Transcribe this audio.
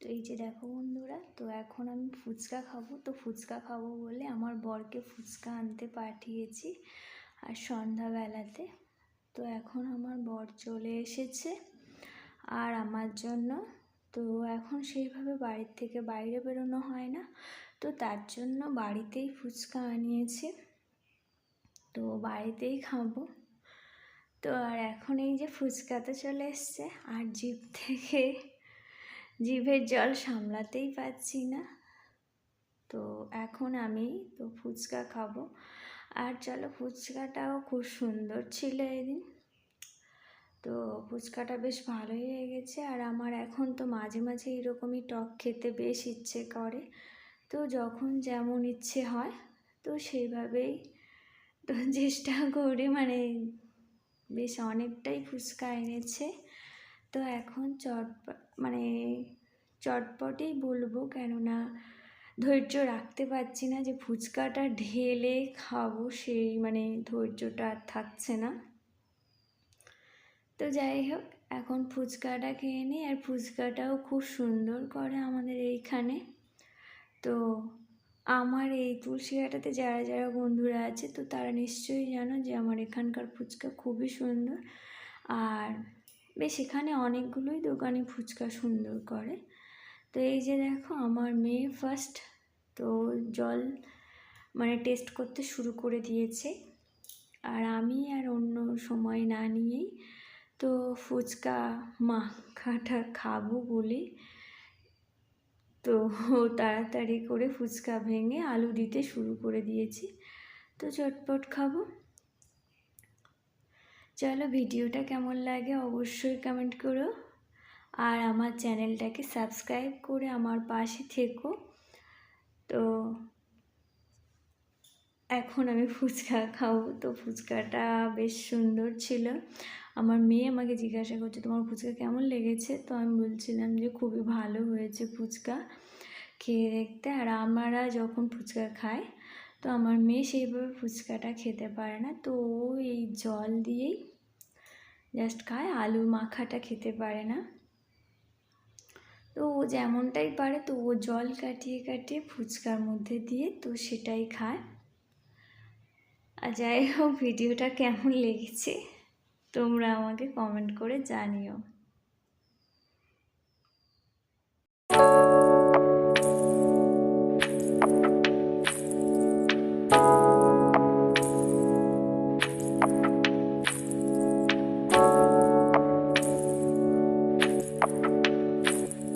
তো এই যে দেখো বন্ধুরা, তো এখন আমি ফুচকা খাব। তো ফুচকা খাব বলে আমার বরকে ফুচকা আনতে পাঠিয়েছি আর সন্ধ্যাবেলাতে। তো এখন আমার বর চলে এসেছে আর আমার জন্য। তো এখন সেইভাবে বাড়ির থেকে বাইরে বেরোনো হয় না। তো তার জন্য বাড়িতেই ফুচকা আনিয়েছে। তো বাড়িতেই খাব। তো আর এখন এই যে ফুচকাতে চলে এসছে। আর জিপ থেকে জিভের জল সামলাতেই পারছি না। তো এখন আমি তো ফুচকা খাব। আর চলো ফুচকাটাও খুব সুন্দর ছিল এদিন। তো ফুচকাটা বেশ ভালোই হয়ে গেছে। আর আমার এখন তো মাঝে মাঝে এরকমই টক খেতে বেশ ইচ্ছে করে। তো যখন যেমন ইচ্ছে হয়, তো সেইভাবেই তো চেষ্টা করি। মানে বেশ অনেকটাই ফুচকা এনেছে। তো এখন চট মানে চটপটেই বলব কেননা ধৈর্য রাখতে পারছি না যে ফুচকাটা ঢেলে খাব সেই মানে ধৈর্যটা আর থাকছে না। তো যাই হোক, এখন ফুচকাটা খেয়ে নিই আর ফুচকাটাও খুব সুন্দর করে আমাদের এইখানে। তো আমার এই তুলসীঘাটাতে যারা যারা বন্ধুরা আছে তো তারা নিশ্চয়ই জানো যে আমার এখানকার ফুচকা খুবই সুন্দর। আর বেশ, এখানে অনেকগুলোই দোকানে ফুচকা সুন্দর করে। তো এই যে দেখো, আমার মেয়ে ফার্স্ট তো জল মানে টেস্ট করতে শুরু করে দিয়েছে। আর আমি আর অন্য সময় না নিয়েই তো ফুচকা মাখাটা খাব বলে তো তাড়াতাড়ি করে ফুচকা ভেঙে আলু দিতে শুরু করে দিয়েছি। তো চটপট খাব। চলো ভিডিওটা কেমন লাগে অবশ্যই কমেন্ট করো। আর আমার চ্যানেলটাকে সাবস্ক্রাইব করে আমার পাশে থেকো। তো এখন আমি ফুচকা খাব। তো ফুচকাটা বেশ সুন্দর ছিল। আমার মেয়ে আমাকে জিজ্ঞাসা করছে, তোমার ফুচকা কেমন লেগেছে? তো আমি বলছিলাম যে, খুবই ভালো হয়েছে ফুচকা খেয়ে দেখতে। আর আমরা যখন ফুচকা খাই তো আমার মেয়ে সেইভাবে ফুচকাটা খেতে পারে না। তো ও এই জল দিয়েই জাস্ট খায়, আলু মাখাটা খেতে পারে না। তো ও যেমনটাই পারে, তো ও জল কাটিয়ে কাটিয়ে ফুচকার মধ্যে দিয়ে তো সেটাই খায়। আর যাই হোক, ভিডিওটা কেমন লেগেছে তোমরা আমাকে কমেন্ট করে জানিও।